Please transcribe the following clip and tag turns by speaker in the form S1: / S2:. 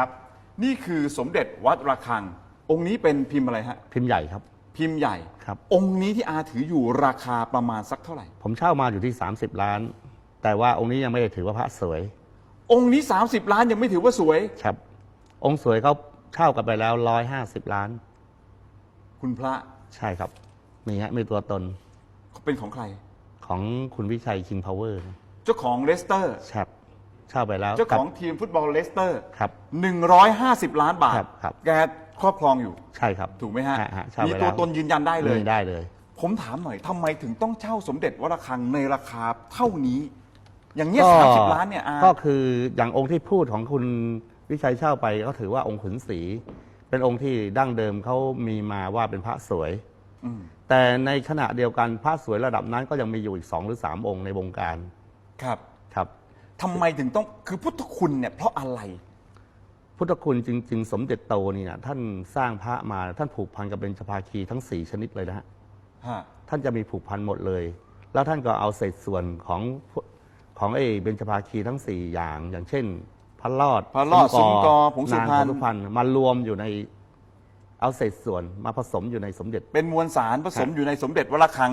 S1: ครับนี่คือสมเด็จวัดระฆัง องค์นี้เป็นพิมพ์อะไรฮะ
S2: พิมพ์ใหญ่ครับ
S1: พิมพ์ใหญ่
S2: ครับ
S1: องค์นี้ที่อาถืออยู่ราคาประมาณสักเท่าไหร่
S2: ผมเช่ามาอยู่ที่ 30 ล้าน แต่ว่าองค์นี้ยังไม่ได้ถือว่าพระสวย
S1: องค์นี้ 30 ล้านยังไม่ถือว่าสวย
S2: ครับ องค์สวยเขาเช่ากันไปแล้ว 150 ล้าน
S1: คุณพระ
S2: ใช่ครับมีฮะมีตัวตน
S1: เป็นของใคร
S2: ของคุณวิชัยคิงพาวเวอร์
S1: เจ้าของเลสเตอร์
S2: ครับ เช่าไปแล้ว
S1: เจ้าของ
S2: กับ
S1: ทีมฟุตบอลเลสเตอร์
S2: ครับ
S1: 150 ล้านบาท
S2: ครับครับ
S1: แกครอบครองอยู่
S2: ใช่ครับ
S1: ถูกไหมฮะ
S2: ฮะเช่า
S1: มี
S2: ไป
S1: ตัว
S2: แล้ว
S1: ตนยืนยันได้เลย
S2: มีได้เลย
S1: ผมถามหน่อยทำไมถึงต้องเช่าสมเด็จวัดระฆังในราคาเท่านี้ อย่างเงี้ย
S2: ก็
S1: สามสิบล้านเนี่ยอา
S2: ก็คืออย่างองค์ที่พูดของคุณวิชัยเช่าไปก็ถือว่าองค์ขุนศรีเป็นองค์ที่ดั้งเดิมเขามีมาว่าเป็นพระสวย
S1: อืม
S2: แต่ในขณะเดียวกันพระสวยระดับนั้นก็ยังมีอยู่อีกสองหรือสามองค์ในวงการ
S1: ครับ
S2: ครับ
S1: ทำไมถึงต้องคือพุทธคุณเนี่ยเพราะอะไร
S2: พุทธคุณจริง ๆ สมเด็จโตนี่นะท่านสร้างพระมาท่านผูกพันกับเบญจภาคีทั้งสี่ชนิดเลยนะฮะ
S1: ฮะ
S2: ท่านจะมีผูกพันหมดเลย แล้วท่านก็เอาเศษส่วนของของไอ้เบญจภาคีทั้งสี่อย่าง อย่างเช่น พระรอด
S1: พระรอดซุ้มกอผงสุ
S2: นาง
S1: พรรณ
S2: ผงสุพรรณมารวมอยู่ในเอาเศษส่วนมาผสมอยู่ในสมเด็จ
S1: เป็นมวลสารผสมอยู่ในสมเด็จวัดระฆัง